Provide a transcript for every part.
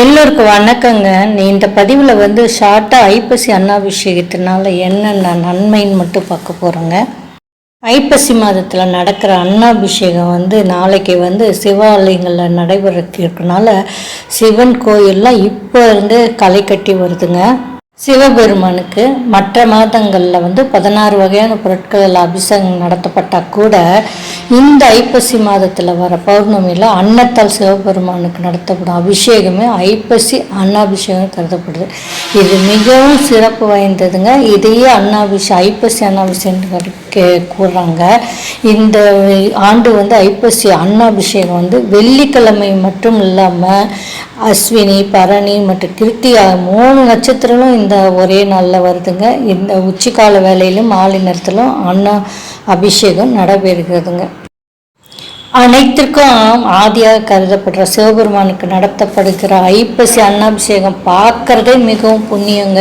எல்லோருக்கும் வணக்கங்க. நீ இந்த பதிவில் வந்து ஷார்ட்டாக ஐப்பசி அன்னாபிஷேகத்தினால என்னென்ன நன்மைன்னு மட்டும் பார்க்க போகிறோங்க ஐப்பசி மாதத்தில் நடக்கிற அன்னாபிஷேகம் வந்து நாளைக்கு வந்து சிவாலயங்களில் நடைபெறக்கு இருக்கனால சிவன் கோயிலெலாம் இப்போ இருந்து களை கட்டி வருதுங்க. சிவபெருமானுக்கு மற்ற மாதங்களில் வந்து பதினாறு வகையான பொருட்கள் அபிஷேகம் நடத்தப்பட்டால் கூட இந்த ஐப்பசி மாதத்தில் வர பௌர்ணமியில் அன்னத்தால் சிவபெருமானுக்கு நடத்தப்படும் அபிஷேகமே ஐப்பசி அன்னாபிஷேகம் கருதப்படுது. இது மிகவும் சிறப்பு வாய்ந்ததுங்க. இதையே அன்னாபிஷேகம் ஐப்பசி அன்னாபிஷேகம் கூறுறாங்க இந்த ஆண்டு வந்து ஐப்பசி அன்னாபிஷேகம் வந்து வெள்ளிக்கிழமை மட்டும் இல்லாமல் அஸ்வினி பரணி மற்றும் கிருத்தியா மூணு நட்சத்திரமும் இந்த ஒரே நாளில் வருதுங்க. இந்த உச்சிக்கால வேலையிலும் மாலை நேரத்திலும் அன்னா அபிஷேகம் நடைபெறுகிறதுங்க. அனைத்திற்கும் ஆதியாக கருதப்படுற சிவபெருமானுக்கு நடத்தப்படுகிற ஐப்பசி அன்னாபிஷேகம் பார்க்கறதே மிகவும் புண்ணியங்க.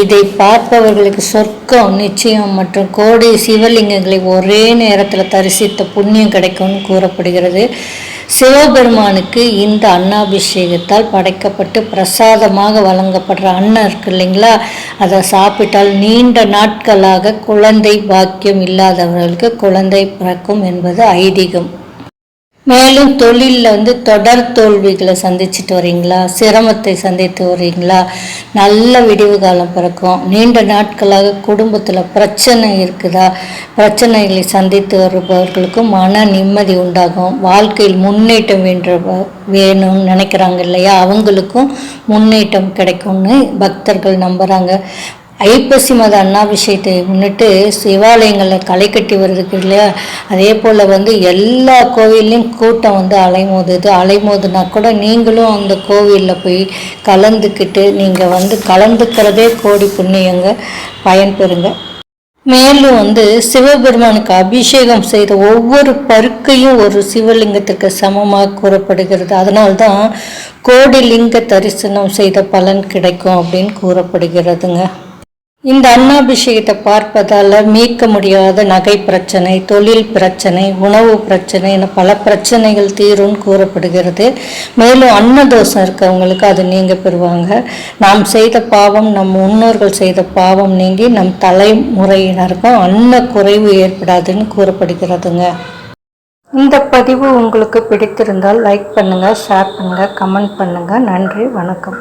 இதை பார்ப்பவர்களுக்கு சொர்க்கம் நிச்சயம் மற்றும் கோடி சிவலிங்கங்களை ஒரே நேரத்தில் தரிசித்த புண்ணியம் கிடைக்கும்னு கூறப்படுகிறது. சிவபெருமானுக்கு இந்த அன்னாபிஷேகத்தால் படைக்கப்பட்டு பிரசாதமாக வழங்கப்படுற அன்னம் இருக்கு இல்லைங்களா? அதை சாப்பிட்டால் நீண்ட நாட்களாக குழந்தை பாக்கியம் இல்லாதவர்களுக்கு குழந்தை பிறக்கும் என்பது ஐதீகம். மேலும் தொழிலில் வந்து தொடர் தோல்விகளை சந்திச்சுட்டு வரீங்களா? சிரமத்தை சந்தித்து வரீங்களா? நல்ல விடிவு காலம் பிறக்கும். நீண்ட நாட்களாக குடும்பத்தில் பிரச்சனை இருக்குதா? பிரச்சனைகளை சந்தித்து வருபவர்களுக்கும் மன நிம்மதி உண்டாகும். வாழ்க்கையில் முன்னேற்றம் வேண்ட வேணும்னு நினைக்கிறாங்க இல்லையா? அவங்களுக்கும் முன்னேற்றம் கிடைக்கும்னு பக்தர்கள் நம்புகிறாங்க ஐப்பசி மத அன்னாபிஷேகத்தை முன்னிட்டு சிவாலயங்களில் களை கட்டி வருதுக்கு இல்லையா? அதே போல் வந்து எல்லா கோவில்லையும் கூட்டம் வந்து அலைமோதுது. அலைமோதுனா கூட நீங்களும் அந்த கோவிலில் போய் கலந்துக்கிட்டு நீங்கள் வந்து கலந்துக்கிறதே கோடி புண்ணியங்க. பயன்பெறுங்க. மேலும் வந்து சிவபெருமானுக்கு அபிஷேகம் செய்த ஒவ்வொரு பருக்கையும் ஒரு சிவலிங்கத்திற்கு சமமாக கூறப்படுகிறது. அதனால்தான் கோடி லிங்க தரிசனம் செய்த பலன் கிடைக்கும் அப்படின்னு கூறப்படுகிறதுங்க. இந்த அன்னாபிஷேகத்தை பார்ப்பதால் மீட்க முடியாத நகை பிரச்சனை தொழில் பிரச்சனை உணவு பிரச்சனை என பல பிரச்சனைகள் தீரும்னு கூறப்படுகிறது. மேலும் அன்னதோஷம் இருக்கவங்களுக்கு அது நீங்க பெறுவாங்க. நாம் செய்த பாவம் நம் முன்னோர்கள் செய்த பாவம் நீங்கி நம் தலைமுறையினருக்கும் அன்ன குறைவு ஏற்படாதுன்னு கூறப்படுகிறதுங்க. இந்த பதிவு உங்களுக்கு பிடித்திருந்தால் லைக் பண்ணுங்கள் ஷேர் பண்ணுங்கள் கமெண்ட் பண்ணுங்கள் நன்றி வணக்கம்.